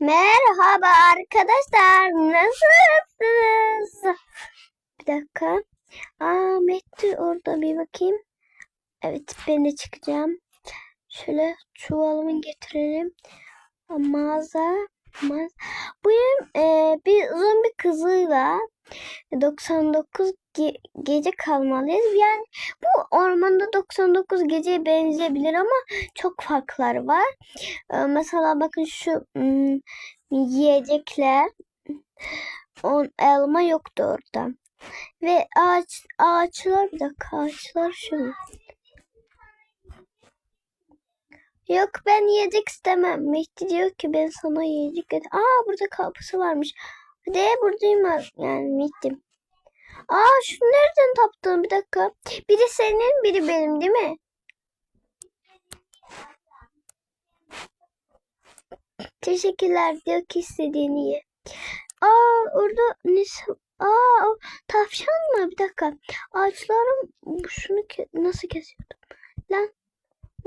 Merhaba arkadaşlar. Nasılsınız? Bir dakika. Aa Mehdi orada bir bakayım. Evet ben de çıkacağım. Şöyle çuvalımı getirelim. Mağaza. Mağaza. Bugün e, bir zombi kızıyla 99 ge- gece kalmalıyız. Yani bu ormanda 99 geceye benzeyebilir ama çok farklar var. Ee, Mesela bakın şu hmm, yiyecekler. On, elma yoktu orada. Ve ağaç ağaçlar bir dakika ağaçlar şu mu? Yok ben yiyecek istemem. Mehdi diyor ki ben sana yiyecek getir. Aa burada kapısı varmış. Hadi buradayım. Yani Mehdi. Aa şu nereden taptın bir dakika. Biri senin biri benim değil mi? Teşekkürler diyor ki istediğini ye. Aa orada ne? Aa o tavşan mı? Bir dakika. Ağaçların şunu ke- nasıl kesiyordum? Lan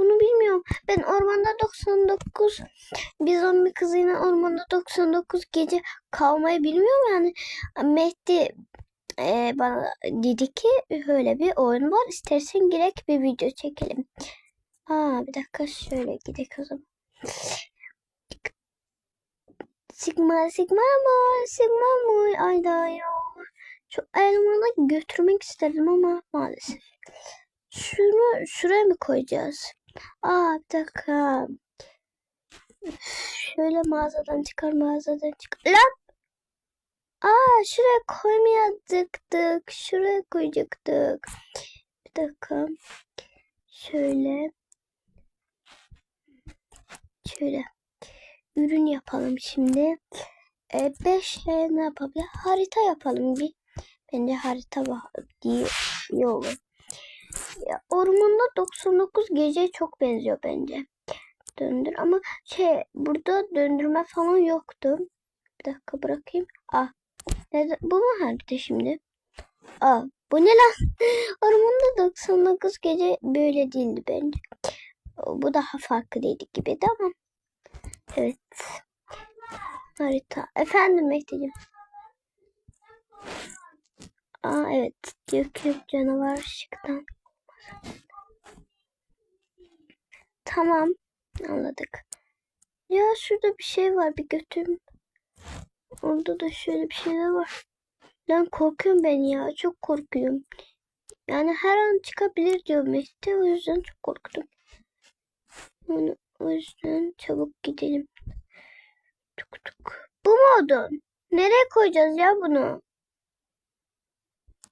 bunu bilmiyorum. Ben ormanda 99 bir zombi kızıyla ormanda 99 gece kalmayı bilmiyorum yani. Mehdi e, bana dedi ki öyle bir oyun var. İstersen girek bir video çekelim. Aa bir dakika şöyle gidelim o zaman. Sigma sigma mor sigma mor ayda ya. Şu elmanı götürmek istedim ama maalesef. Şunu şuraya mı koyacağız? Aa bir dakika. Şöyle mağazadan çıkar mağazadan çıkar. Lan! Aa şuraya koymayacaktık. Şuraya koyacaktık. Bir dakika. Şöyle. Şöyle. Ürün yapalım şimdi. 5 ne yapabilir? Harita yapalım bir. Bence harita var diye iyi olur. Ormanda 99 gece çok benziyor bence. Döndür ama şey burada döndürme falan yoktu. Bir dakika bırakayım. Ah. Nerede? Bu mu harita şimdi? Aa, bu ne lan? Ormanda 99 gece böyle değildi bence. Bu daha farklıydı gibiydi ama. Evet. Harita. Efendim Mehdi'cim. Aa evet. Diyor ki canavar ışıktan. Tamam. Anladık. Ya şurada bir şey var. Bir götüm. Orada da şöyle bir şeyler var. Lan korkuyorum ben ya. Çok korkuyorum. Yani her an çıkabilir diyor Mehdi. O yüzden çok korktum. Yani o yüzden çabuk gidelim. Tuk tuk. Bu mu odun? Nereye koyacağız ya bunu?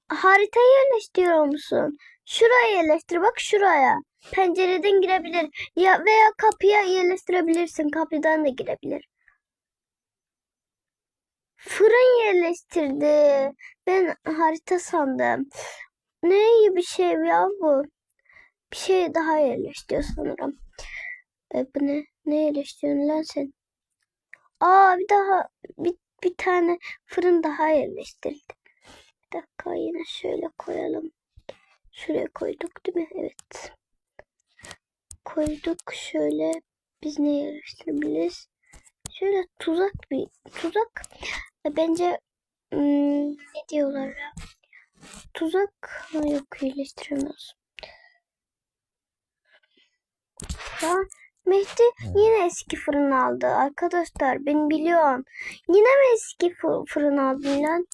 Haritayı yerleştiriyor musun? Şuraya yerleştir bak şuraya. Pencereden girebilir. Ya veya kapıya yerleştirebilirsin. Kapıdan da girebilir. Fırın yerleştirdi. Ben harita sandım. Ne iyi bir şey ya bu. Bir şey daha yerleştiriyor sanırım. E, bu ne? Ne yerleştiriyorsun lan sen? Aa bir daha bir, bir tane fırın daha yerleştirildi. Bir dakika yine şöyle koyalım. Şuraya koyduk değil mi? Evet. Koyduk şöyle. Biz ne yerleştirebiliriz? Şöyle tuzak bir tuzak. E, Bence hmm, ne diyorlar ya? Tuzak yok yerleştiremez. Ya Mehdi yine eski fırın aldı. Arkadaşlar ben biliyorum. Yine mi eski fı- fırın aldın lan?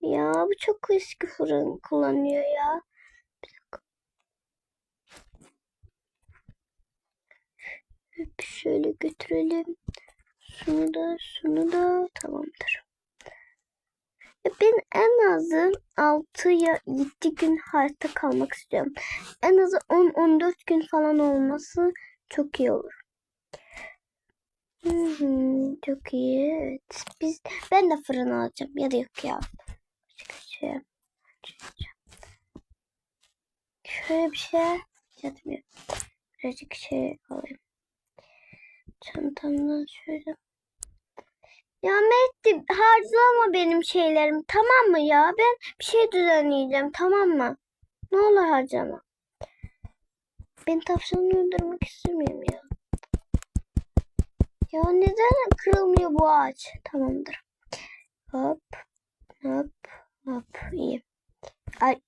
Ya bu çok eski fırın kullanıyor ya. Bir dakika. Hep şöyle götürelim. Şunu da şunu da tamamdır. Ya ben en azı 6 ya 7 gün hayatta kalmak istiyorum. En azı 10-14 gün falan olması çok iyi olur. Hı çok iyi. Evet. Biz ben de fırın alacağım ya da yok ya. Şey. Şöyle bir şey yapmıyorum. Birazcık şey alayım. Çantamdan şöyle. Ya Mehdi harcama benim şeylerimi tamam mı ya? Ben bir şey düzenleyeceğim tamam mı? Ne olur harcama. Ben tavşanı öldürmek istemiyorum ya. Ya neden kırılmıyor bu ağaç? Tamamdır. Hop. Hop. Hop. İyi. Ay.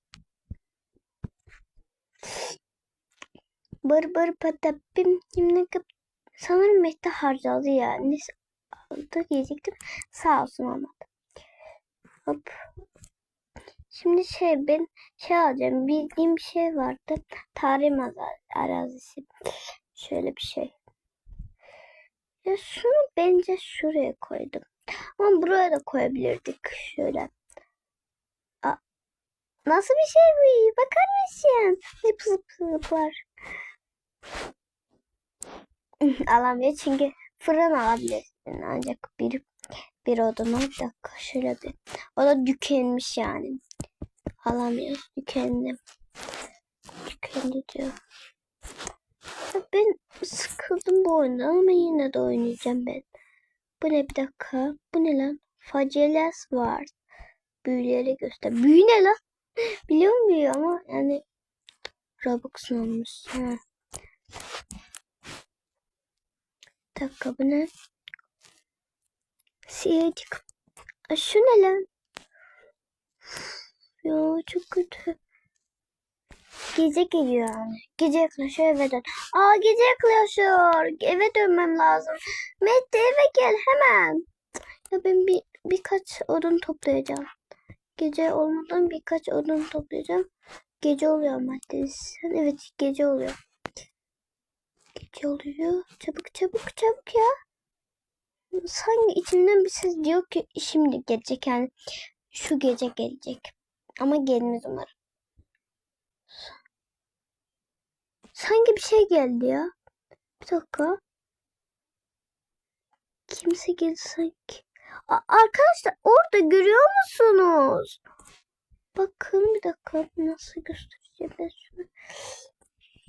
Bır bır patapim. Şimdi kap- sanırım Mehdi harcadı ya. Neyse aldı diyecektim. Sağ olsun olmadı. Hop. Şimdi şey ben şey alacağım. Bildiğim bir şey vardı. Maza- arazisi. Şöyle bir şey. Ya şunu bence şuraya koydum. Ama buraya da koyabilirdik. Şöyle. Aa, nasıl bir şey bu? Bakar mısın? Ne pızıp pızıplar. Alamıyor çünkü fırın alabilirsin ancak bir bir odama bir dakika şöyle bir. O da tükenmiş yani. Alamıyoruz tükendi. Tükendi diyor. Ben sıkıldım bu oyundan ama yine de oynayacağım ben. Bu ne bir dakika? Bu ne lan? Faceles var. Büyüleri göster. Büyü ne lan? Biliyor muyum ama yani Robux'un olmuş. Ha. Dakika bu ne? Siyacık. Şu ne lan? Ya çok kötü. Gece geliyor yani. Gece yaklaşıyor eve dön. Aa gece yaklaşıyor. Eve dönmem lazım. Mehdi eve gel hemen. Ya ben bir birkaç odun toplayacağım. Gece olmadan birkaç odun toplayacağım. Gece oluyor ama evet gece oluyor. Gece oluyor. Çabuk çabuk çabuk ya. Sanki içimden bir ses diyor ki şimdi gelecek yani şu gece gelecek. Ama gelmez umarım. Sanki bir şey geldi ya. Bir dakika. Kimse geldi sanki. A- arkadaşlar orada görüyor musunuz? Bakın bir dakika nasıl göstereceğim ben şunu.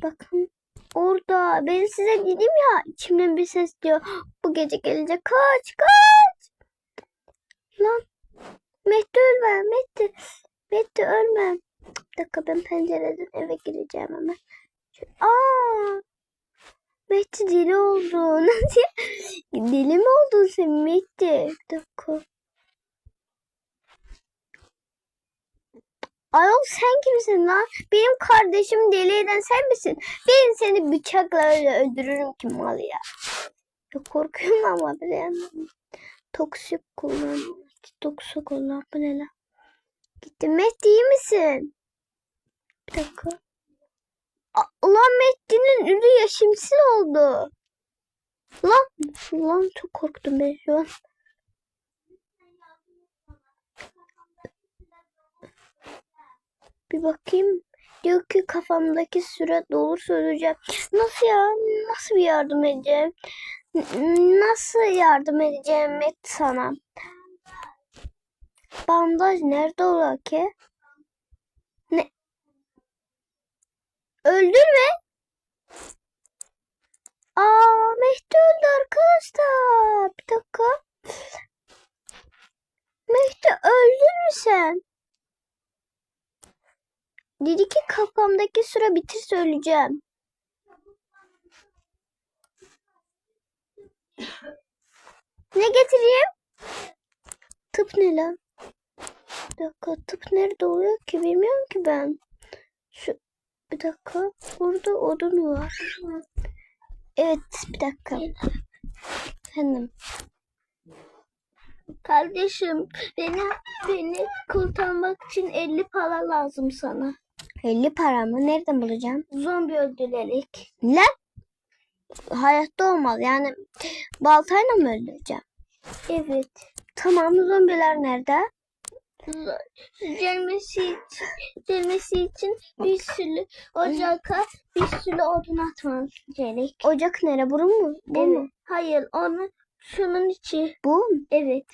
Bakın orada ben size dedim ya içimden bir ses diyor. Bu gece gelecek kaç kaç. Lan Mehdi ölme Mehdi. Mehdi ölme. Bir dakika ben pencereden eve gireceğim hemen. Aa! Mehdi deli oldu. Nasıl? Deli mi oldun sen Mehdi? Bir dakika. Ayol sen kimsin lan? Benim kardeşim deli eden sen misin? Ben seni bıçakla öyle öldürürüm ki mal ya. Ya korkuyorum ama bir. Toksik kullan. Toksik kullan. Bu ne lan? Gitti. Mehdi iyi misin? Bir dakika. Ulan Mehdi'nin ürü yaşımsız oldu. Lan, lan çok korktum ben şu an. Bir bakayım. Diyor ki kafamdaki süre dolursa öleceğim. Nasıl ya? Nasıl bir yardım edeceğim? Nasıl yardım edeceğim Met sana? Bandaj nerede ola ki? Ne? Öldürme. Aa Mehdi öldü arkadaşlar. Bir dakika. Mehdi öldün mü sen? Dedi ki kafamdaki süre bitir söyleyeceğim. Ne getireyim? Tıp ne lan? Bir dakika tıp nerede oluyor ki bilmiyorum ki ben. Şu bir dakika burada odun var. Evet bir dakika. Efendim. Kardeşim beni beni kurtarmak için 50 para lazım sana. 50 para mı? Nereden bulacağım? Zombi öldürerek. Ne? Hayatta olmaz. Yani baltayla mı öldüreceğim? Evet. Tamam zombiler nerede? Gelmesi için, gelmesi için bir sürü ocaka bir sürü odun atmamız gerek. Ocak nere? Bu mu? Bu Evet. mu? Hayır, onu şunun içi. Bu mu? Evet.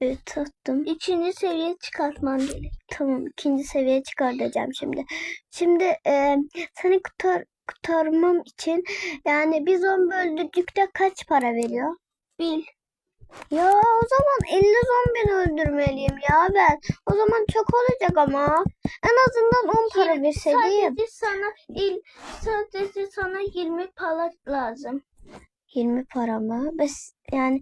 Evet attım. İkinci seviye çıkartman gerek. Tamam ikinci seviye çıkartacağım şimdi. Şimdi e, seni kurtar, kurtarmam için yani bir zombi öldürdükte kaç para veriyor? Bil. Ya o zaman 50 zombini öldürmeliyim ya ben. O zaman çok olacak ama. En azından 10 para verseydim. Sadece sana il sadece sana 20 para lazım. 20 para mı? Biz yani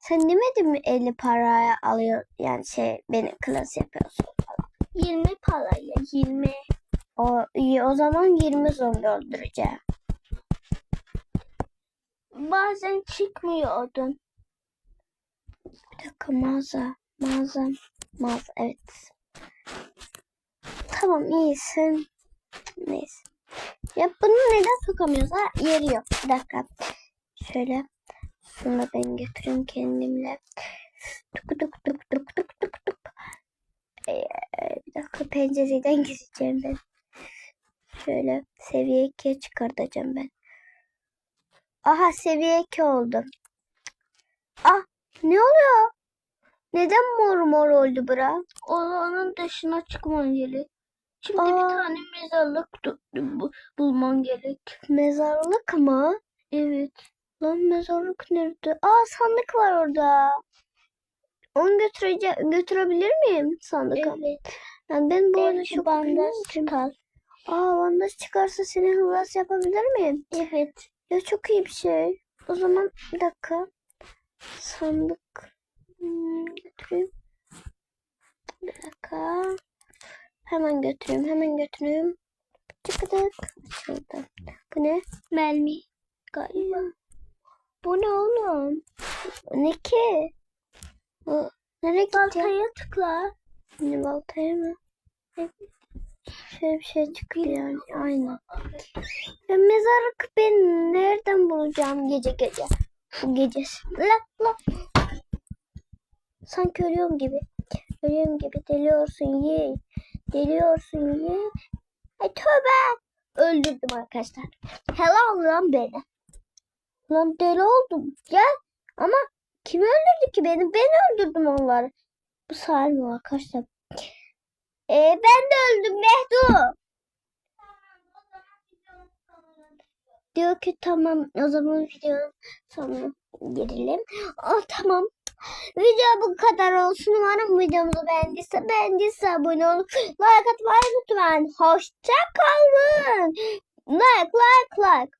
sen demedin mi 50 paraya alıyor yani şey beni klas yapıyorsun. 20 parayla 20. O iyi o zaman 20 zombi öldüreceğim. Bazen çıkmıyordun. Bir dakika mağaza. Mağaza. Mağaza evet. Tamam iyisin. Neyse. Ya bunu neden sokamıyoruz? Ha yeri yok. Bir dakika. Şöyle. Şunu da ben götüreyim kendimle. Tuk tuk tuk tuk tuk tuk tuk. Ee, bir dakika pencereden gireceğim ben. Şöyle seviye 2'ye çıkartacağım ben. Aha seviye 2 oldum. Ah ne oluyor? Neden mor mor oldu bura? Olanın dışına çıkman gerek. Şimdi bir Aa. tane mezarlık bu- bulman gerek. Mezarlık mı? Evet. Lan mezarlık nerede? Aa sandık var orada. Onu götürece götürebilir miyim sandığı? Evet. Yani ben bu arada çok bandaj çıkar. Aa bandaj çıkarsa seni hılas yapabilir miyim? Evet. Ya çok iyi bir şey. O zaman bir dakika. Sandık. Hmm, götüreyim. Bir dakika. Hemen götüreyim. Hemen götüreyim. Çıkıdık. Açıldı. Bu ne? Melmi. Galiba. Bu ne oğlum? Ne ki? Bu nereye gideceğim? Baltaya tıkla. Yine baltaya mı? Şöyle bir şey çıktı yani. Aynen. Ya mezarlık ben nereden bulacağım gece gece? Bu gece. La la. Sanki ölüyorum gibi. Ölüyorum gibi. Deliyorsun ye. Deliyorsun ye. Ay tövbe. Öldürdüm arkadaşlar. Helal lan beni. Lan deli oldum. Gel. Ama kim öldürdü ki beni? Ben öldürdüm onları. Bu Salim arkadaşlar. Ee, ben de öldüm Mehdu. Diyor ki tamam o zaman videonun sonuna girelim. Oh tamam. Video bu kadar olsun. Umarım videomuzu beğendiyse beğendiyse abone olup like atmayı unutmayın. Hoşça kalın. Like like like.